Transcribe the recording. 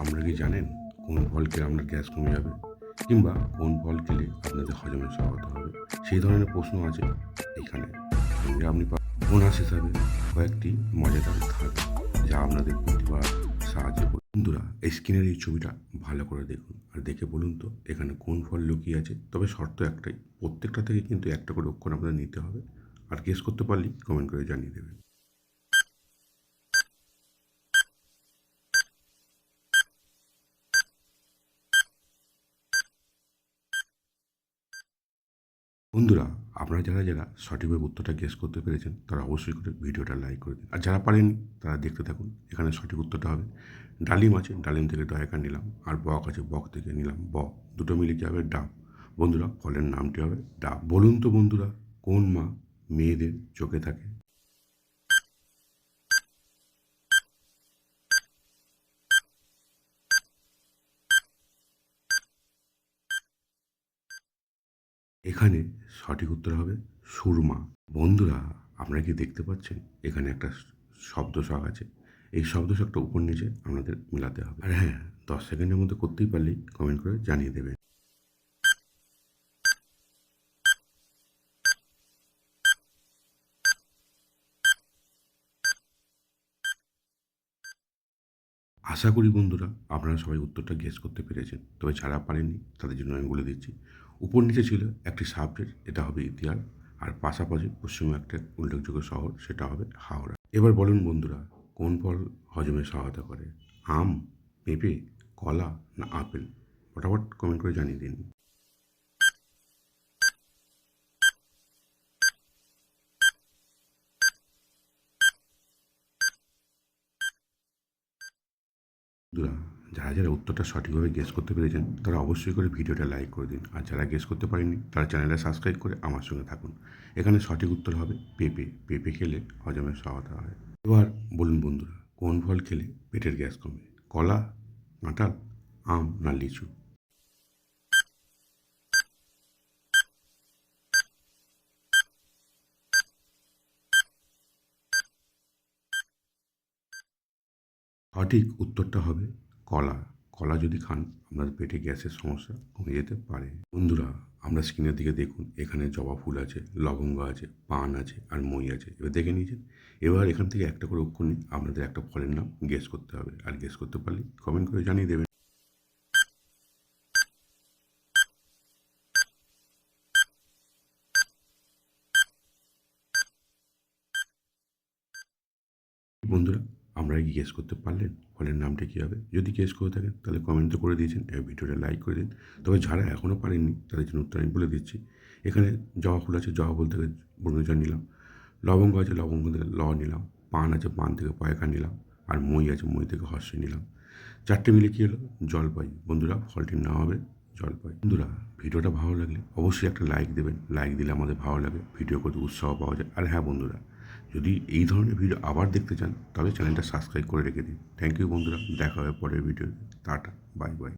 আপনারা কি জানেন কোন ফল খেলে আপনার গ্যাস কমে যাবে? কিংবা কোন ফল খেলে আপনাদের হজমে সহায়তা হবে? সেই ধরনের প্রশ্ন আছে এখানে। সঙ্গে আপনি বোনাস হিসাবে কয়েকটি মজাদার ধাপ যা আপনাদের প্রতিবার সাহায্য করবে বন্ধুরা, এই স্ক্রিনের এই ছবিটা ভালো করে দেখুন আর দেখে বলুন তো এখানে কোন ফল লুকিয়ে আছে। তবে শর্ত একটাই, প্রত্যেকটা থেকে কিন্তু একটা করে অক্ষর আপনাদের নিতে হবে। আর গেস করতে পারলেই কমেন্ট করে জানিয়ে দেবেন। বন্ধুরা, আপনারা যারা যারা সঠিকভাবে উত্তরটা গেস করতে পেরেছেন, তারা অবশ্যই করে ভিডিওটা লাইক করে দিন। আর যারা পারেন তারা দেখতে থাকুন, এখানে সঠিক উত্তরটা হবে। ডালিম আছে, ডালিম থেকে দয়াকা নিলাম। আর বক আছে, বক থেকে নিলাম। ব, দুটো মিলে কি হবে? ডাব। বন্ধুরা ফলের নামটি হবে ডাব। বলুন তো বন্ধুরা, কোন মা মেয়েদের চোখে থাকে? এখানে সঠিক উত্তর হবে সুরমা। বন্ধুরা, আপনারা কি দেখতে পাচ্ছেন? এখানে একটা শব্দ শাক আছে। এই শব্দ শাকটা উপর নিচে আপনাদের মেলাতে হবে। আর হ্যাঁ দশ সেকেন্ডের মধ্যে করতেই পারলেই কমেন্ট করে জানিয়ে দেবেন। আশা করি বন্ধুরা, আপনারা সবাই উত্তরটা গেস করতে পেরেছেন। তবে যারা পারেননি, তাদের জন্য আমি বলে দিচ্ছি উপর নিচে ছিল একটি সাবজেক্ট এটা হবে ইতিহাস, আর পাশাপাশি পশ্চিমে একটা উল্লেখযোগ্য শহর, সেটা হবে হাওড়া। এবার বলুন বন্ধুরা, কোন ফল হজমে সহায়তা করে? আম, পেঁপে, কলা না আপেল? ফটাফট কমেন্ট করে জানিয়ে দিন। বন্ধুরা যারা যারা উত্তরটা সঠিকভাবে গেস করতে পেরেছেন, তারা অবশ্যই করে ভিডিওটা লাইক করে দিন। আর যারা গেস করতে পারেননি, তারা চ্যানেলটা সাবস্ক্রাইব করে আমার সঙ্গে থাকুন। এখানে সঠিক উত্তর হবে পেঁপে। পেঁপে খেলে হজমের সহায়তা হয়। এবার বলুন বন্ধুরা, কোন ফল খেলে পেটের গ্যাস কমে? কলা, কাঁঠাল, আম না লিচু? সঠিক উত্তরটা হবে কলা কলা যদি খান, আপনার পেটে গ্যাসের সমস্যা কমে যেতে পারে। বন্ধুরা, আমরা স্ক্রিনের দিকে দেখুন, এখানে জবা ফুল আছে, লবঙ্গ আছে, পান আছে আর মই আছে। এবার দেখে নিয়েছেন। এবার এখান থেকে একটা করে অক্ষর নিয়ে আপনাদের একটা ফলের নাম গেস করতে হবে। আর গেস করতে পারলে কমেন্ট করে জানিয়ে দেবেন। বন্ধুরা আমরা কি গেস করতে পারলেন? ফলের নামটা কী হবে? যদি গেস করে থাকেন, তাহলে কমেন্ট তো করে দিয়েছেন ভিডিওটা লাইক করে দিন। তবে যারা এখনও পারেননি, তাদের জন্য উত্তর আমি বলে দিচ্ছি। এখানে জবা ফুল আছে, জবা ফুল থেকে বর্ণজা নিলাম। লবঙ্গ আছে, লবঙ্গ থেকে ল নিলাম। পান আছে, পান থেকে পয়কা নিলাম। আর মই আছে, মই থেকে হর্ষ নিলাম। চারটে মিলে কী হলো? জলপাই। বন্ধুরা ফলটির নাম হবে, জলপাই। বন্ধুরা ভিডিওটা ভালো লাগলে অবশ্যই একটা লাইক দেবেন। লাইক দিলে আমাদের ভালো লাগে ভিডিও করতে উৎসাহ পাওয়া যায়। আর হ্যাঁ বন্ধুরা যদি এই ধরনের ভিডিও আবার দেখতে চান, তাহলে চ্যানেলটা সাবস্ক্রাইব করে রেখে দিন। থ্যাংক ইউ বন্ধুরা, দেখা হবে পরের ভিডিও টাটা বাই বাই